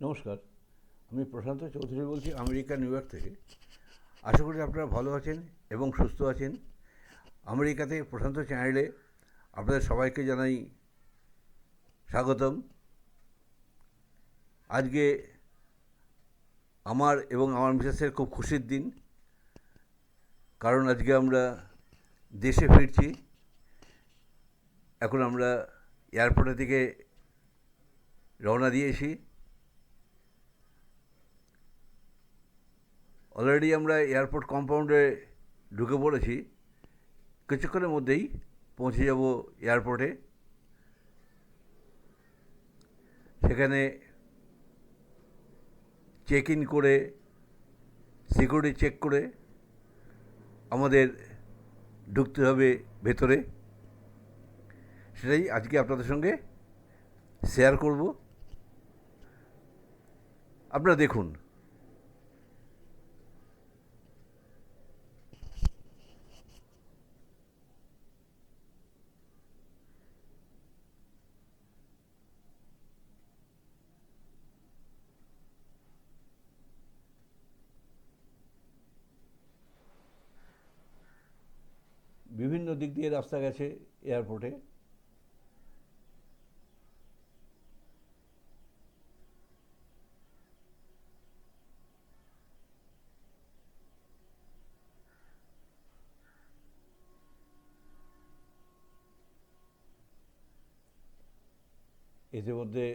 নমস্কার, আমি প্রশান্ত চৌধুরী বলছি আমেরিকা, নিউ ইয়র্ক থেকে। আশা করি আপনারা ভালো আছেন এবং সুস্থ আছেন। আমেরিকাতে প্রশান্ত চ্যানেলে আপনাদের সবাইকে জানাই স্বাগতম। আজকে আমার এবং আমার মিসেসের খুব খুশির দিন, কারণ আজকে আমরা দেশে ফিরছি। এখন আমরা এয়ারপোর্টের দিকে রওনা দিয়েছি। অলরেডি আমরা এয়ারপোর্ট কম্পাউন্ডে ঢুকে পড়েছি। কিছুক্ষণের মধ্যেই পৌঁছে যাব এয়ারপোর্টে সেখানে চেক ইন করে সিকিউরিটি চেক করে আমাদের ঢুকতে হবে ভেতরে। সেটাই আজকে আপনাদের সঙ্গে শেয়ার করব। আপনারা দেখুন বিভিন্ন দিক দিয়ে রাস্তা গেছে এয়ারপোর্টে। ইতিমধ্যে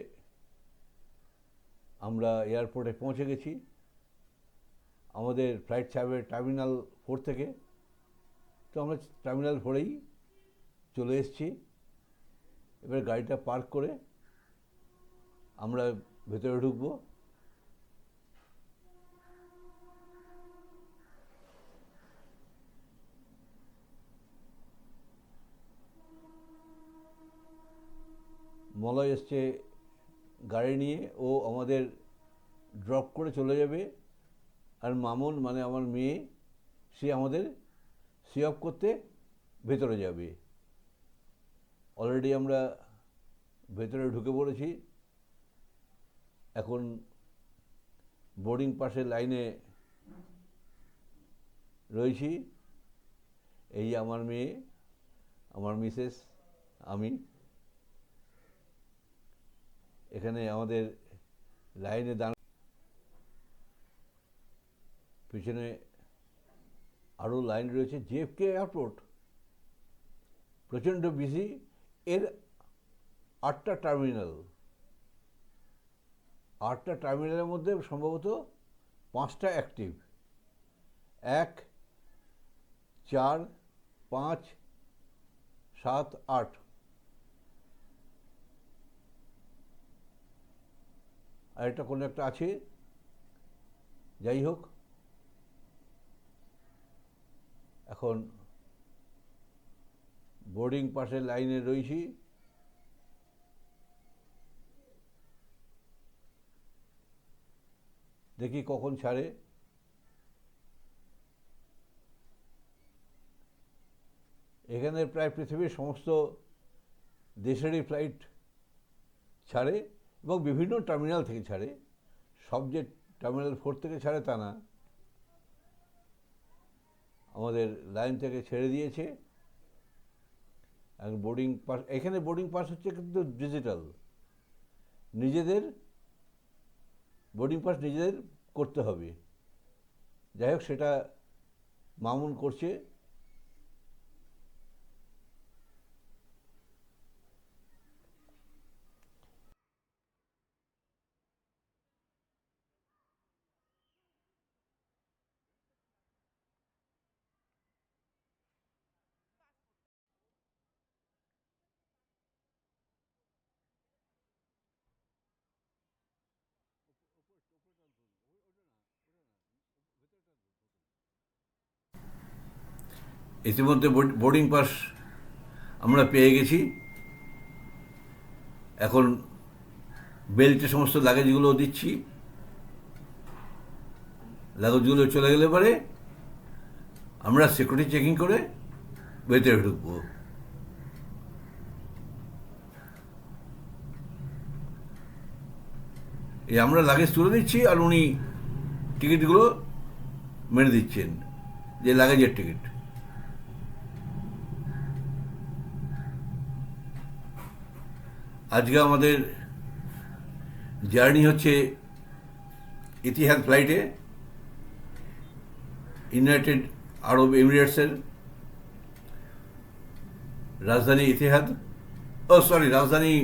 আমরা এয়ারপোর্টে পৌঁছে গেছি। আমাদের ফ্লাইট ছাড়বে টার্মিনাল ফোর থেকে। তো আমরা টার্মিনাল ফোরেই চলে এসেছি। এবার গাড়িটা পার্ক করে আমরা ভেতরে ঢুকবো। মলয় এসছে গাড়ি নিয়ে, ও আমাদের ড্রপ করে চলে যাবে। আর মামুন মানে আমার মেয়ে, সে আমাদের সি অফ করতে ভেতরে যাবে। অলরেডি আমরা ভেতরে ঢুকে পড়েছি। এখন বোর্ডিং পাসের লাইনে রয়েছি। এই আমার মেয়ে, আমার মিসেস আমি। এখানে আমাদের লাইনে দাঁড় পিছনে আরও লাইন রয়েছে জেএফকে এয়ারপোর্ট। প্রচণ্ড বিজি, এর আটটা টার্মিনাল। আটটা টার্মিনালের মধ্যে সম্ভবত পাঁচটা অ্যাক্টিভ। এক, চার, পাঁচ, সাত, আট। আর একটা কোনো একটা আছে? যাই হোক এখন বোর্ডিং পাসের লাইনে রয়েছি। দেখি কখন ছাড়ে। এখানে প্রায় পৃথিবীর সমস্ত দেশেরই ফ্লাইট ছাড়ে এবং বিভিন্ন টার্মিনাল থেকে ছাড়ে। সব যে টার্মিনাল ফোর থেকে ছাড়ে তা না। আমাদের লাইন থেকে ছেড়ে দিয়েছে। আর বোর্ডিং পাস এখানে বোর্ডিং পাস হচ্ছে কিন্তু ডিজিটাল নিজেদের বোর্ডিং পাস নিজেদের করতে হবে। যাই হোক, সেটা মামুন করছে। ইতিমধ্যে বোর্ডিং পাস আমরা পেয়ে গেছি। এখন বেল্টে সমস্ত লাগেজগুলো দিচ্ছি। লাগেজগুলো চলে গেলে পরে আমরা সিকিউরিটি চেকিং করে ভেতরে ঢুকবো। এই আমরা লাগেজ তুলে দিচ্ছি আর উনি টিকিটগুলো মেরে দিচ্ছেন, যে লাগেজের টিকিট আজকে আমাদের জার্নি হচ্ছে ইতিহাদ ফ্লাইটে ইউনাইটেড আরব এমিরেটসের রাজধানী ইতিহাদ, ও সরি, রাজধানী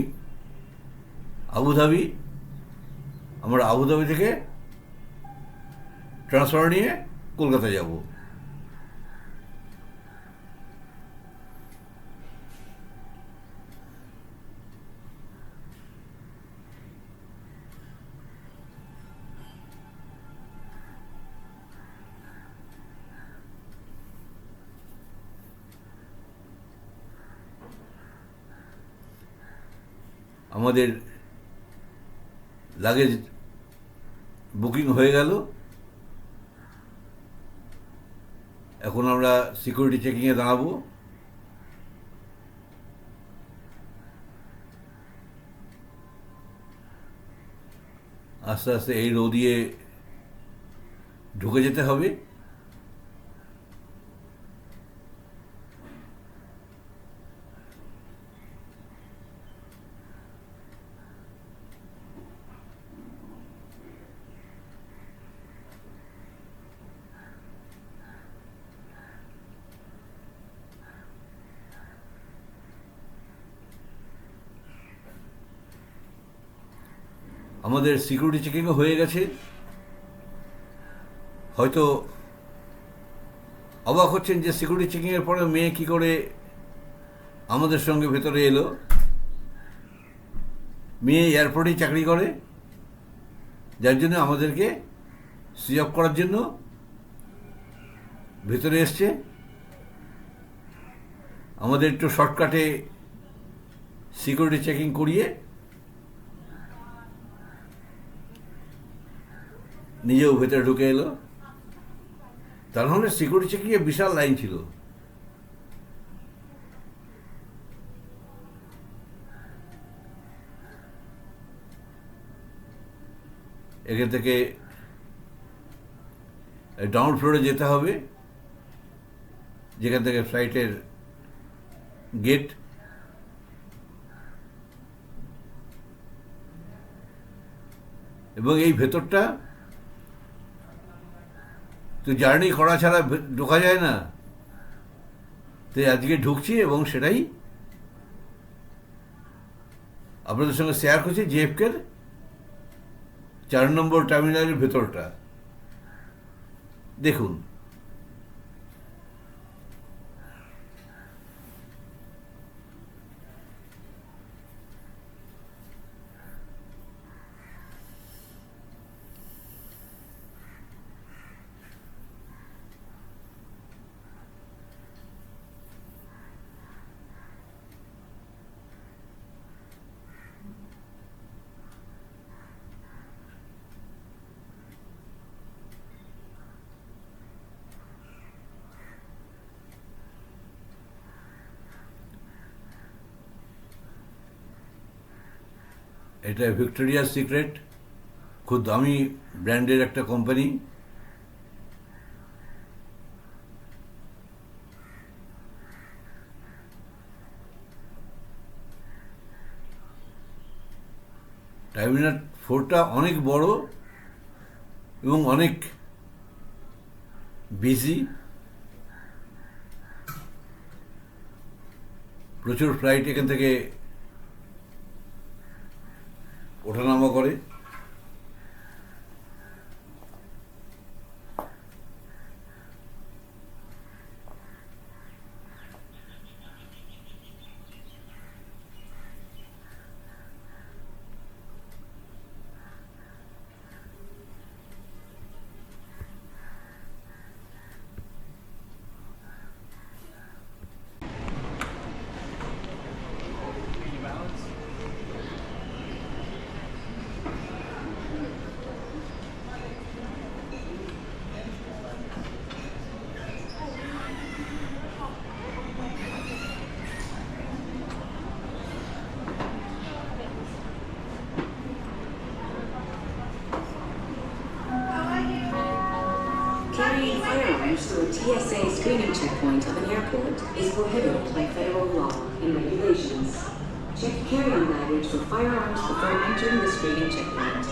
আবুধাবি আমরা আবুধাবি থেকে ট্রান্সফার নিয়ে কলকাতা যাব। আমাদের লাগেজ বুকিং হয়ে গেল। এখন আমরা সিকিউরিটি চেকিংয়ে দাঁড়াবো। আস্তে আস্তে এই রো দিয়ে ঢুকে যেতে হবে। আমাদের সিকিউরিটি চেকিংও হয়ে গেছে। হয়তো অবাক হচ্ছেন যে সিকিউরিটি চেকিংয়ের পরে মেয়ে কি করে আমাদের সঙ্গে ভেতরে এলো। মেয়ে এয়ারপোর্টেই চাকরি করে, যার জন্য আমাদেরকে সুইচ অফ করার জন্য ভেতরে এসছে। আমাদের একটু শর্টকাটে সিকিউরিটি চেকিং করিয়ে নিজেও ভেতরে ঢুকে এলো। তার মানে সিকিউরিটি চেকিংয়ে বিশাল লাইন ছিল। এখান থেকে ডাউন ফ্লোরে যেতে হবে। যেখান থেকে ফ্লাইটের গেট এবং এই ভেতরটা তো জার্নি করা ছাড়া ঢোকা যায় না। তো আজকে ঢুকছি এবং সেটাই আপনাদের সঙ্গে শেয়ার করছি জেএফকের চার নম্বর টার্মিনালের ভেতরটা। দেখুন এটা ভিক্টোরিয়া সিক্রেট খুব দামি ব্র্যান্ডের একটা কোম্পানি। টার্মিনাল ফোরটা অনেক বড় এবং অনেক বিজি প্রচুর ফ্লাইট এখান থেকে করে TSA screening checkpoint of an airport is prohibited by federal law and regulations. Check carry-on baggage for firearms before entering the screening checkpoint.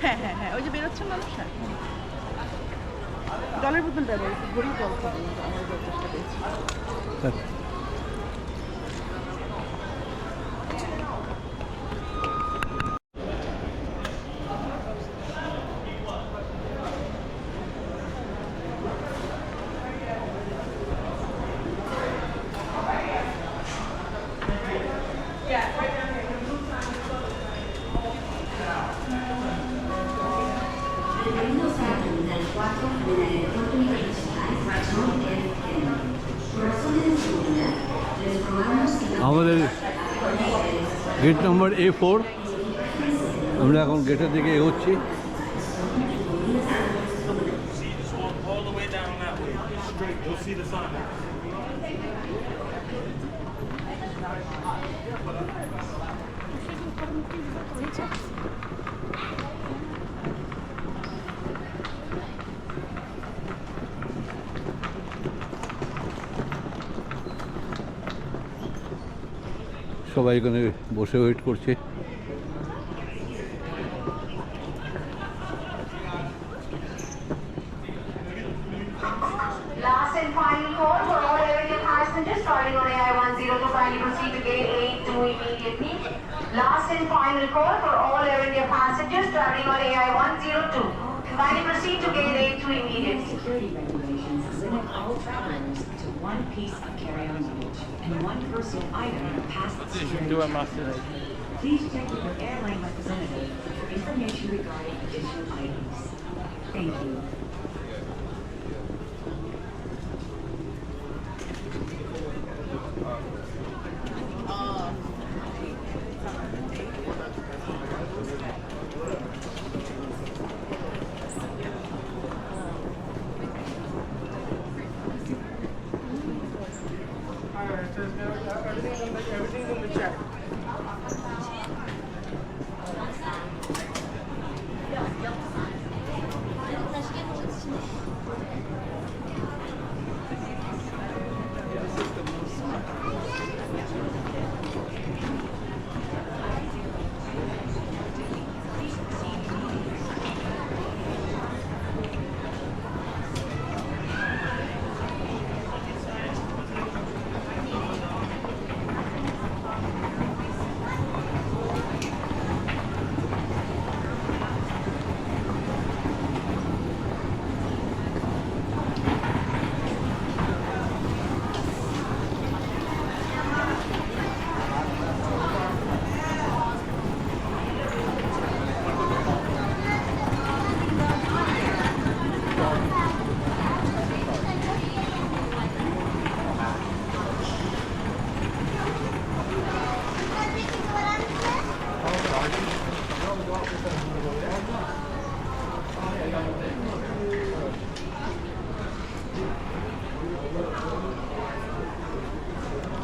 হ্যাঁ হ্যাঁ হ্যাঁ ওই যে বেরোচ্ছে মানুষ? হ্যাঁ। জলের বোতল ব্যবহার একটু ভরেই জল খাব আমার চেষ্টা পেয়েছি আমাদের গেট নাম্বার এ ফোর আমরা এখন গেটের দিকে এগোচ্ছি। all সবাই এখানে বসে ওয়েট করছে Last and final call for all Air India passengers starting on AI 10 to kindly proceed to gate 8 to immediately. Last and final call all India passengers traveling on AI 102. Kindly proceed to gate 8 immediately. Security regulations limit all travelers to one piece of carry-on luggage and one personal item past security. Please check with your airline representative for information regarding additional items. Thank you.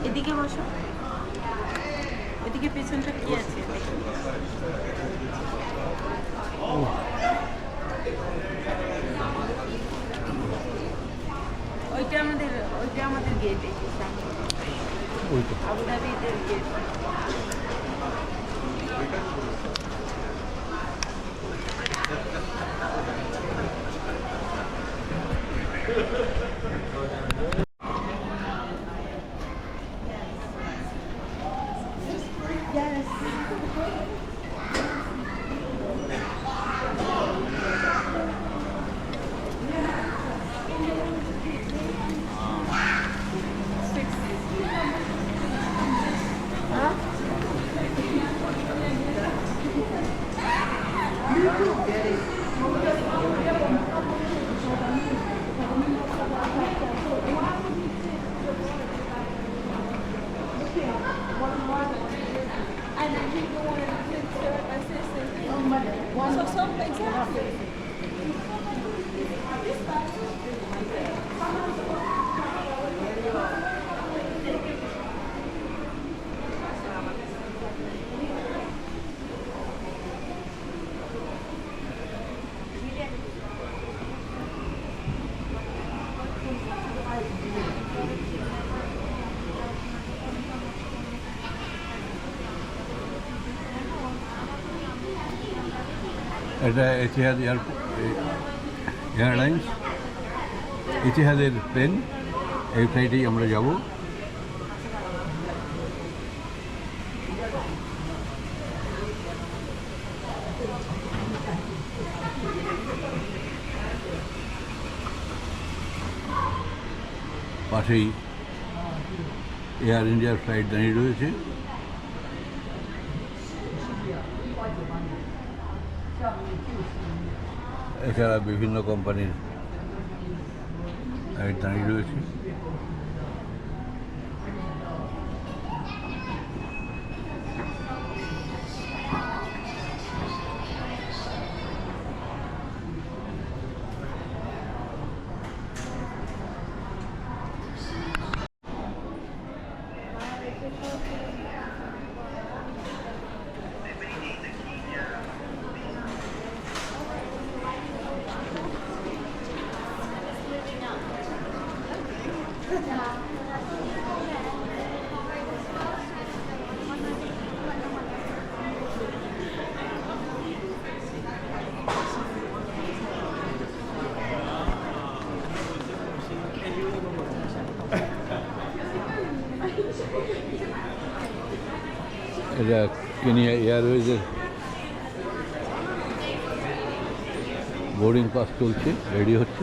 এদিকে বসো। এদিকে পেছনটা কি আছে? ওইটা আমাদের ওইটা আমাদের গেট আবুধাবিদের গেট Exactly. এটা এতিহাদ এয়ারলাইন্স ইতিহাদের প্লেন এই ফ্লাইটেই আমরা যাব পাশেই এয়ার ইন্ডিয়ার ফ্লাইট দাঁড়িয়ে রয়েছে এছাড়া বিভিন্ন কোম্পানির ফ্লাইট দাঁড়িয়ে রয়েছে এটা কেনিয়া এয়ারওয়েজের বোর্ডিং পাস চলছে রেডি হচ্ছে।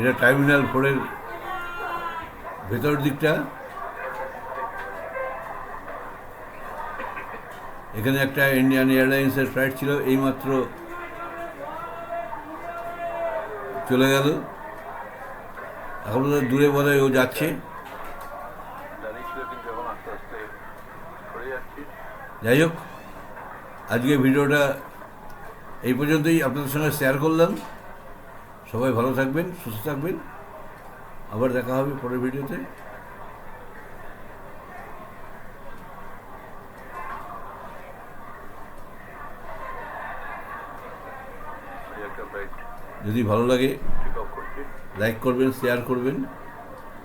এটা টার্মিনাল ফোরের ভেতর দিকটা। এখানে একটা ইন্ডিয়ান এয়ারলাইন্সের ফ্লাইট ছিল, এইমাত্র চলে গেল। এখন দূরে বোধহয় ও যাচ্ছে। যাই হোক, আজকে ভিডিওটা এই পর্যন্তই। আপনাদের সঙ্গে শেয়ার করলাম। সবাই ভালো থাকবেন, সুস্থ থাকবেন। আবার দেখা হবে পরের ভিডিওতে। যদি ভালো লাগে লাইক করবেন শেয়ার করবেন।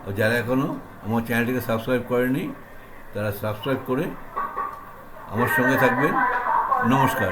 আর যারা এখনও আমার চ্যানেলটিকে সাবস্ক্রাইব করেনি তারা সাবস্ক্রাইব করে আমার সঙ্গে থাকবেন। নমস্কার।